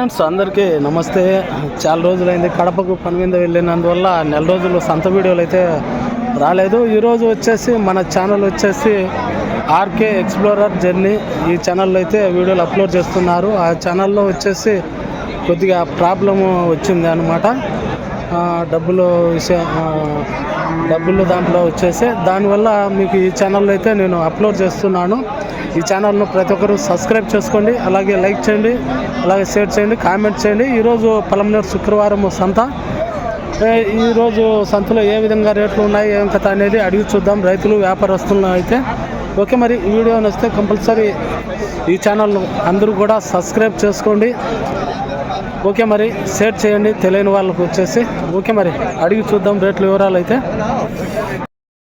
Friends అందరికీ నమస్తే. చాలా రోజులైంది కడపకు పని మీద వెళ్ళినందువల్ల నెల రోజులు సంత వీడియోలు అయితే రాలేదు. ఈరోజు వచ్చేసి మన ఛానల్ వచ్చేసి ఆర్కే ఎక్స్ప్లోరర్ జర్నీ. ఈ ఛానల్లో అయితే వీడియోలు అప్లోడ్ చేస్తున్నారు. ఆ ఛానల్లో వచ్చేసి కొద్దిగా ప్రాబ్లము వచ్చింది అనమాట డబ్బులు విషయం డబ్బులు దాంట్లో వచ్చేసి దానివల్ల మీకు ఈ ఛానల్లో అయితే నేను అప్లోడ్ చేస్తున్నాను. ఈ ఛానల్ను ప్రతి ఒక్కరు సబ్స్క్రైబ్ చేసుకోండి అలాగే లైక్ చేయండి అలాగే షేర్ చేయండి కామెంట్ చేయండి. ఈరోజు పలమనేరు శుక్రవారం సంత. ఈరోజు సంతలో ఏ విధంగా రేట్లు ఉన్నాయి ఏం కథ అనేది అడిగి చూద్దాం. రైతులు వ్యాపారస్తులను అయితే. ఓకే మరి ఈ వీడియో నచ్చితే కంపల్సరీ ఈ ఛానల్ను అందరూ కూడా సబ్స్క్రైబ్ చేసుకోండి. ఓకే మరి షేర్ చేయండి తెలియని వాళ్ళకు వచ్చేసి. ఓకే మరి అడిగి చూద్దాం రేట్ల వివరాలు అయితే.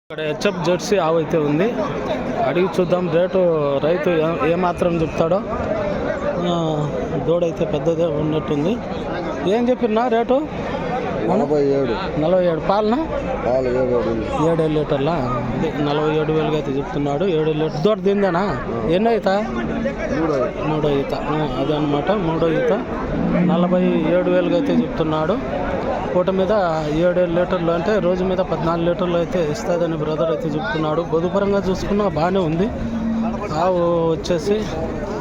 ఇక్కడ హెచ్ఎఫ్ జెర్సీ ఆవు అయితే ఉంది. అడిగి చూద్దాం రేటు రైతు ఏ- ఏమాత్రం చెప్తాడో. దూడైతే పెద్దదే ఉన్నట్టుంది. ఏం చెప్పినా రేటు? నలభై ఏడు. నలభై ఏడు. పాలన? పాలు ఏడు ఏడు. లీటర్లా? అదే నలభై ఏడు వేలుగా అయితే చెప్తున్నాడు. ఏడు లీటర్ దూడ దిందేనా ఎన్నో ఈత? మూడు మూడో ఆ, అదే అనమాట మూడో ఈత. నలభై ఏడు వేలుగా అయితే చెప్తున్నాడు. పూట మీద ఏడు లీటర్లు అంటే రోజు మీద పద్నాలుగు లీటర్లు అయితే ఇస్తుందని బ్రదర్ అయితే చెప్తున్నాడు. బొదుపరంగా చూసుకున్నా బాగానే ఉంది. ఆవు వచ్చేసి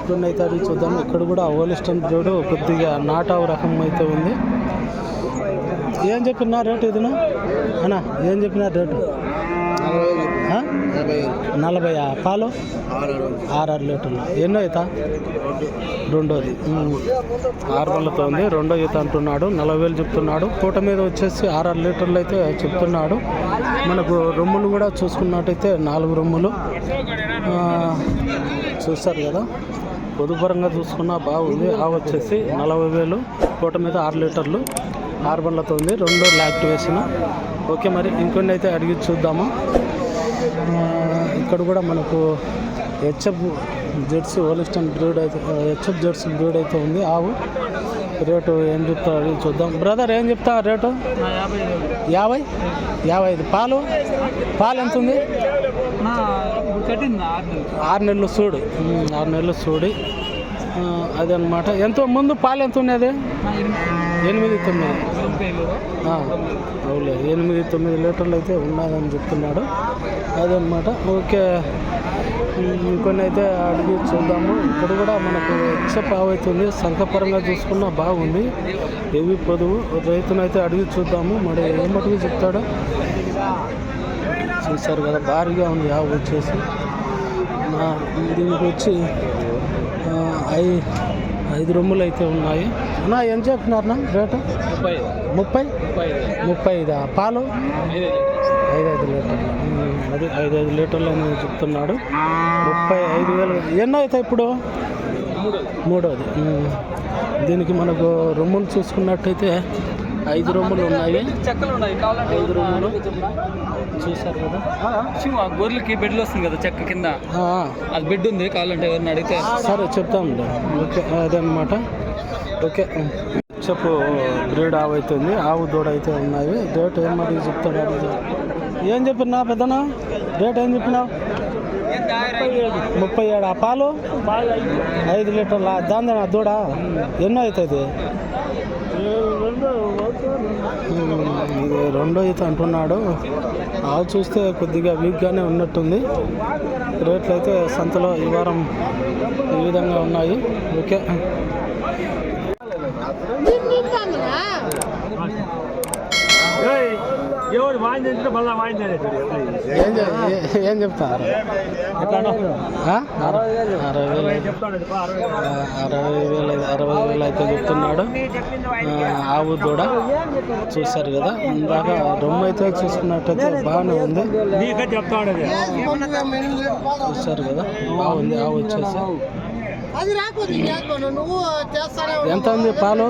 కొన్ని అయితే చూద్దాం. ఇక్కడ కూడా ఓలిస్టన్ బ్రీడ్ కొద్దిగా నాటావు రకం అయితే ఉంది. ఏం చెప్పినా రేటు ఇదినా? అనా ఏం చెప్పినా రేటు? నలభై ఆ పాలు? ఆరు లీటర్లు. ఎన్నో ఈత? రెండోది. ఆరు వందలతో ఉంది. రెండో ఈత అంటున్నాడు. నలభై వేలు చెప్తున్నాడు. పూట మీద వచ్చేసి ఆరు లీటర్లు అయితే చెప్తున్నాడు. మనకు రొమ్ములు కూడా చూసుకున్నట్టయితే నాలుగు రొమ్ములు. చూస్తారు కదా. పొదుపరంగా చూసుకున్నా బాగుంది. ఆ వచ్చేసి నలభై వేలు. పూట మీద ఆరు లీటర్లు. ఆరు బండ్లతో ఉంది. రెండో లాక్టివేషన్ ఓకే మరి ఇంకొన్ని అయితే అడిగి చూద్దాము. ఇక్కడ కూడా మనకు హెచ్ఎఫ్ జెర్సీ ఓలిస్టన్ బ్రీడ్ అయితే హెచ్ఎఫ్ జెర్సీ బ్రీడ్ అయితే ఉంది. ఆవు రేటు ఏం చెప్తా అడిగి చూద్దాం. బ్రదర్ ఏం చెప్తా రేటు? యాభై? యాభై ఐదు. పాలు? పాలు ఎంత ఉంది? ఆరు నెలలు. చూడు ఆరు నెలలు చూడి ఆ, అదనమాట ఎంతో ముందు పాలు ఎంత ఉన్నది? ఎనిమిది తొమ్మిది. అవులే ఎనిమిది తొమ్మిది లీటర్లు అయితే ఉన్నదని చెప్తున్నాడు. అదనమాట ఓకే. ఇంకొన్ని అయితే అడిగి చూద్దాము. ఇక్కడ కూడా మనకు ఎక్సెప్ అవుతుంది సంఖపరంగా చూసుకున్నా బాగుంది. ఏవి పొదువు? రైతునైతే అడిగి చూద్దాము. మరి ఏమటుకు చెప్తాడో? చూశారు కదా భారీగా ఉంది ఆవు వచ్చేసి. దీనికి వచ్చి ఐ ఐదు రొమ్ములు అయితే ఉన్నాయి. అన్నా ఏం చెప్తున్నారన్నా రేటు? ముప్పై. ముప్పై? ముప్పై ఐదా. పాలు? ఐదు ఐదు. లీటర్లు. అది ఐదు ఐదు లీటర్లు అని చెప్తున్నాడు. ముప్పై ఐదు వేలు. ఎన్నో అవుతాయి ఇప్పుడు? మూడోది. దీనికి మనకు రొమ్ములు చూసుకున్నట్టయితే ఐదు రొమ్ములు ఉన్నాయి. చెక్కలు ఉన్నాయి. కావాలంటే ఐదు రొమ్ములు చూశారు కదా. శివ, గొర్రెలకి బెడ్లు వస్తుంది కదా చెక్క కింద. అది బెడ్ ఉంది కావాలంటే ఎవరిని అడిగితే. సరే చెప్తాంలే ఓకే అదనమాట. ఓకే. చెప్పు బ్రీడ్ ఆవు అవుతుంది ఆవు దూడ అయితే ఉన్నాయి. రేట్ ఏం మరి చెప్తాడు ఏం చెప్పినా పెద్దనా? రేట్ ఏం చెప్పినావు? ముప్పై ఏడు. ఆ పాలు? ఐదు లీటర్ల? దాని దూడ? ఎన్నో అవుతుంది? రెండో ఈత అంటున్నాడు. ఆవు చూస్తే కొద్దిగా వీక్గానే ఉన్నట్టుంది. రేట్లు అయితే సంతలో ఈ వారం ఈ విధంగా ఉన్నాయి. ఓకే. ఏం చె- ఏ- ఏం చెప్తారు? అరవై వేలు. అరవై వేలు. అయితే- అరవై వేలు అయితే చెప్తున్నాడు. ఆ, ఆవు దూడ చూశారు కదా ఇందాక రొమ్ము అయితే చూసుకున్నట్టయితే బాగానే ఉంది. చూశారు కదా బాగుంది ఆవు వచ్చేసి అది రాకపోతే ఇంకేమన్నా నువ్వు చేస్తానే ఎంత ఉంది పాలు?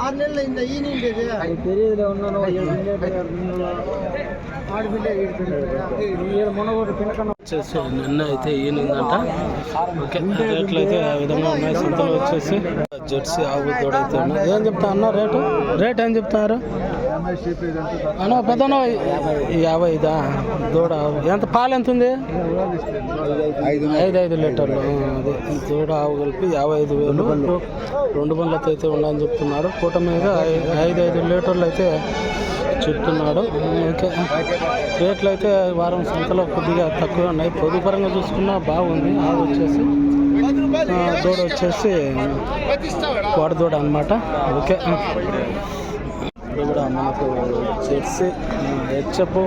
ఆరు నెలలు అయిందా? ఈ నీళ్ళు వచ్చేసి నిన్న అయితే ఈనిందంట ఓకే రేట్లు అయితే ఆ విధంగా ఉన్నాయి సంతలో వచ్చేసి. జెర్సీ ఆవు దూడ అయితే ఉన్నాయి. ఏం చెప్తా అన్న రేటు? రేట్ ఏం చెప్తారు? అన్న పెద్దన యాభై ఐదా? దూడ. ఎంత పాలు ఎంత ఉంది? ఐదు ఐదు లీటర్లు అదే. దూడ ఆవు కలిపి యాభై ఐదు వేలు. రెండు బండ్లతో అయితే ఉన్నాయని చెప్తున్నాడు పూట మీద ఐదు ఐదు లీటర్లు అయితే చెప్తున్నాడు ఓకే. రేట్లు అయితే వారం సంతలో కొద్దిగా తక్కువ ఉన్నాయి. పొదుపు పరంగా చూసుకున్నా బాగుంది. ఆవు వచ్చేసి దూడ వచ్చేసి కోడ దూడ అనమాట ఓకే. ఇది కూడా మనకు జెర్సీ హెచ్ఎఫ్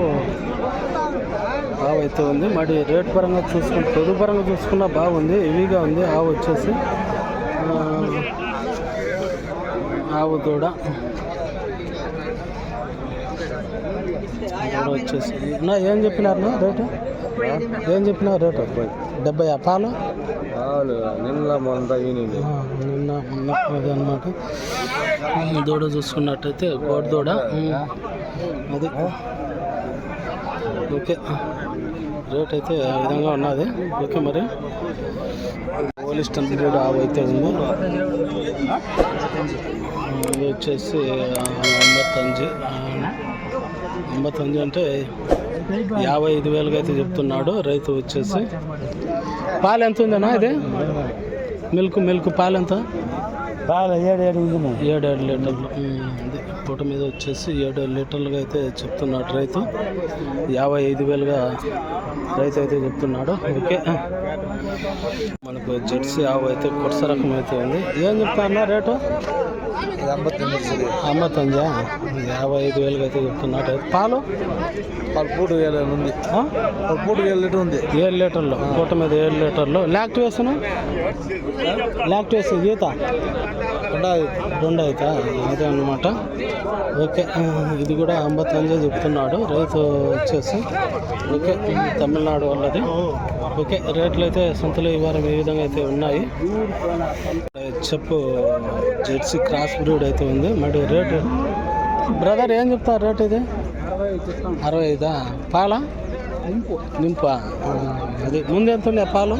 ఆవు అయితే ఉంది మరి రేట్ పరంగా చూసుకుని పొదుపు పరంగా చూసుకున్నా బాగుంది. హెవీగా ఉంది. ఆవు వచ్చేసి ఆవు దూడ. వచ్చేసి. నా ఏం చెప్పినారు రేటు? ఏం చెప్పినారు రేటు? డెబ్బై పాలు? నిన్న మొన్న నిన్న మొన్న అనమాట దూడ చూసుకున్నట్టయితే గోడ దూడ. అది. ఓకే. రేట్ అయితే ఆ విధంగా ఉన్నది. ఓకే మరి. పోలిస్టన్ బ్రీడ్ ఆవు అయితే ఉంది. ఇది వచ్చేసి అంబతంజి ఎంబత్తంజి ఎంబత్తంజి అంటే యాభై ఐదు వేలుగా అయితే చెప్తున్నాడు. రైతు వచ్చేసి. పాలు ఎంత ఉందన్నా ఇది? మిల్క్ మిల్క్ పాలు ఎంత? ఏడు ఏడు ఏడు లీటర్లు. పూట మీద వచ్చేసి ఏడు ఏడు లీటర్లుగా అయితే చెప్తున్నాడు రైతు. యాభై ఐదు వేలుగా రైతు అయితే చెప్తున్నాడు. ఓకే. మనకు జెర్సీ ఆవు అయితే కొత్త రకం అయితే ఉంది. ఏం చెప్తారన్నా రేటు? అమ్మతంజా యాభై ఐదు వేలుగా అయితే చెప్తున్నాడు పాలు? పదమూడు వేలు ఉంది? పదమూడు వేలు లీటర్ ఉంది. ఏడు లీటర్లు. పూట మీద ఏడు లీటర్లు. లాక్టివేషన్ లాక్టివేషన్ గీత? రెండు అవుతా అదే అన్నమాట. ఓకే ఇది కూడా అంబతంజే చెప్తున్నాడు. రైతు వచ్చేసి ఓకే తమిళనాడు వాళ్ళది. ఓకే రేట్లు అయితే సంతలో ఈ వారం ఈ విధంగా అయితే ఉన్నాయి. చెప్పు జెర్సీ క్రాస్ బ్రీడ్ అయితే ఉంది. మరి రేటు బ్రదర్ ఏం చెప్తారు రేట్ ఇది? అరవై ఐదా? పాలా? నింప. అది ముందు ఎంత ఉన్నాయి పాలు?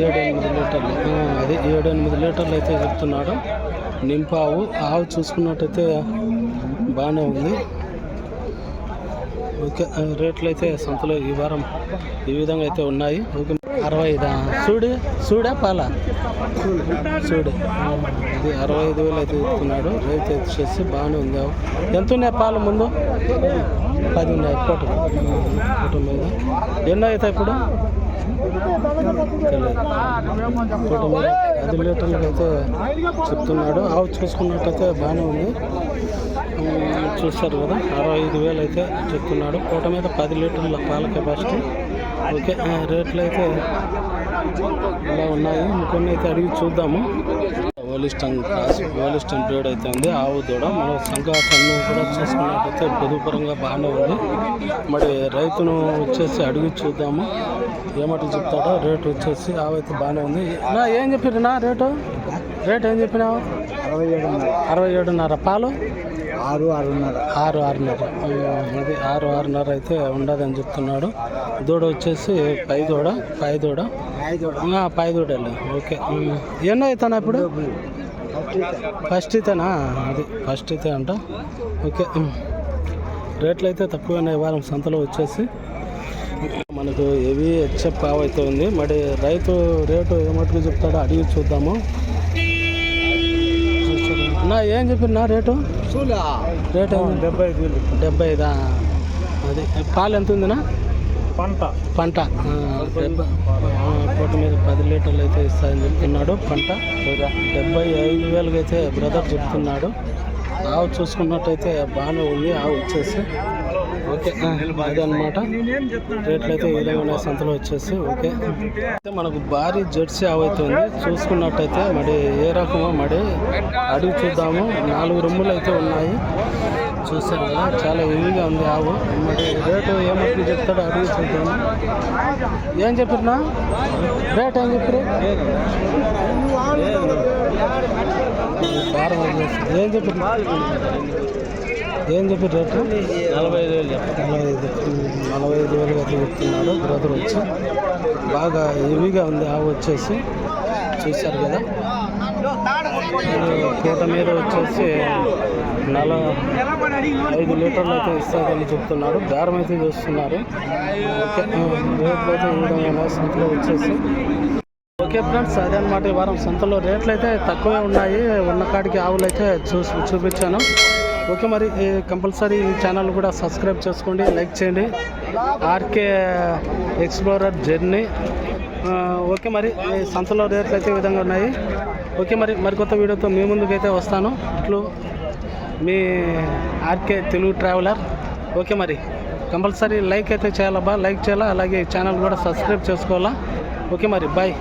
ఏడు ఎనిమిది లీటర్లు. ఉంది ఏడు ఎనిమిది లీటర్లు అయితే చెప్తున్నాడు. నింపావు ఆవు చూసుకున్నట్టయితే బాగానే ఉంది. ఓకే రేట్లు అయితే సంతలో ఈ వారం ఈ విధంగా అయితే ఉన్నాయి. ఓకే అరవై ఐదా? చూడు చూడా పాల? చూడు ఇది అరవై ఐదు వేలు అయితే చెప్తున్నాడు. రైతు వచ్చేసి బాగానే ఉంది. ఆవు. ఎంత ఉన్నాయి పాలు ముందు? పది ఉన్నాయి పూట పూట మీద. ఎన్నో అవుతాయి ఇప్పుడు? పది లీటర్లకు అయితే చెప్తున్నాడు. ఆవు చూసుకున్నట్టయితే బాగానే ఉంది. చూస్తారు కదా అరవై ఐదు వేలు అయితే చెప్తున్నాడు. పూట మీద పది లీటర్ల పాల కెపాసిటీ. ఓకే రేట్లు అయితే ఇలా ఉన్నాయి? ఇంకొన్ని అయితే అడిగి చూద్దాము. ఓలిస్టన్ క్రాస్ ఓలిస్టన్ బ్రీడ్ అయితే ఉంది ఆవు దూడ. మన సంఘాసన్ని కూడా చూసుకున్నట్టయితే పొదుపరంగా బాగానే ఉంది. మరి రైతును వచ్చేసి అడిగి చూద్దాము. ఏమటి చెప్తాడో? రేటు వచ్చేసి ఆవు అయితే బాగానే ఉంది. నా ఏం చెప్పారు నా రేటు? రేట్ ఏం చెప్పినావు? అరవై ఏడు అరవై ఏడున్నర. పాలు? ఆరు ఆరున్నర. ఆరు ఆరున్నర. అది ఆరు ఆరున్నర అయితే ఉండదని చెప్తున్నాడు. దూడ వచ్చేసి పై దూడ పై దూడ పై దూడలే ఓకే. ఎన్నో అవుతానా ఇప్పుడు? ఫస్ట్ ఇతేనా అది ఫస్ట్ ఇతే అంట. ఓకే. రేట్లు అయితే తక్కువైనాయి ఈ వారం సంతలో వచ్చేసి హెవీ హెచ్ఎఫ్ పావు అయితే ఉంది. మరి రైతు రేటు ఏమట్టుకు చెప్తాడో అడిగి చూద్దాము. నా ఏం చెప్పిన నా రేటు రేట్ డెబ్బై ఐదు డెబ్బై ఐదా అది పాలు ఎంత ఉందినా? పంట. పంట. పూట మీద పది లీటర్లు అయితే ఇస్తాయని చెప్తున్నాడు పంట. డెబ్బై ఐదు వేలకి అయితే బ్రదర్ చెప్తున్నాడు. ఆవు చూసుకున్నట్టయితే బాగానే ఉంది ఆవు వచ్చేసి ఓకే. ఆ, అనమాట రేట్లు అయితే ఈ ఉన్నాయి. సంతలో వచ్చేసి ఓకే. అయితే మనకు భారీ జెర్సీ ఆవు అయితే ఉంది. చూసుకున్నట్టయితే మరి ఏ రకమో మరి అడుగు చూద్దాము. నాలుగు రొమ్ములు అయితే ఉన్నాయి. చూసారు కదా చాలా హెవీగా ఉంది ఆవు. మరి రేటు ఏమప్పుడు చెప్తాడో అడిగి చూద్దాము. ఏం చెప్పినా రేట్ ఏం చెప్పారు వారం ఏం చెప్పారు? ఏం చెప్పారు రేటు? నలభై ఐదు వేలు నలభై ఐదు నలభై ఐదు వేలు అట్లా చెప్తున్నాడు బ్రదర్ వచ్చి బాగా హెవీగా ఉంది. ఆవు వచ్చేసి చూశారు కదా. పూట మీద వచ్చేసి నలభై ఐదు లీటర్లు అయితే ఇస్తారని చెప్తున్నాడు దారం అయితే చూస్తున్నారు. రేట్లు అయితే సంతలో వచ్చేసి ఓకే ఫ్రెండ్స్ అదే అనమాట ఈ వారం. సంతలో రేట్లు అయితే తక్కువే ఉన్నాయి. ఉన్న కాడికి ఆవులు అయితే చూసి చూపించాను. ఓకే మరి ఈ కంపల్సరీ ఈ ఛానల్ కూడా సబ్స్క్రైబ్ చేసుకోండి లైక్ చేయండి. RK explorer journey. ఓకే మరి సంతలో రేట్లు అయితే ఈ విధంగా ఉన్నాయి. ఓకే మరి మరికొత్త వీడియోతో మీ ముందుకైతే అయితే వస్తాను. ఇట్లు మీ ఆర్కే తెలుగు ట్రావెలర్. ఓకే మరి కంపల్సరీ లైక్ అయితే చేయాలబ్బా. లైక్ చేయాలా? అలాగే ఛానల్ కూడా సబ్స్క్రైబ్ చేసుకోవాలా? ఓకే మరి బాయ్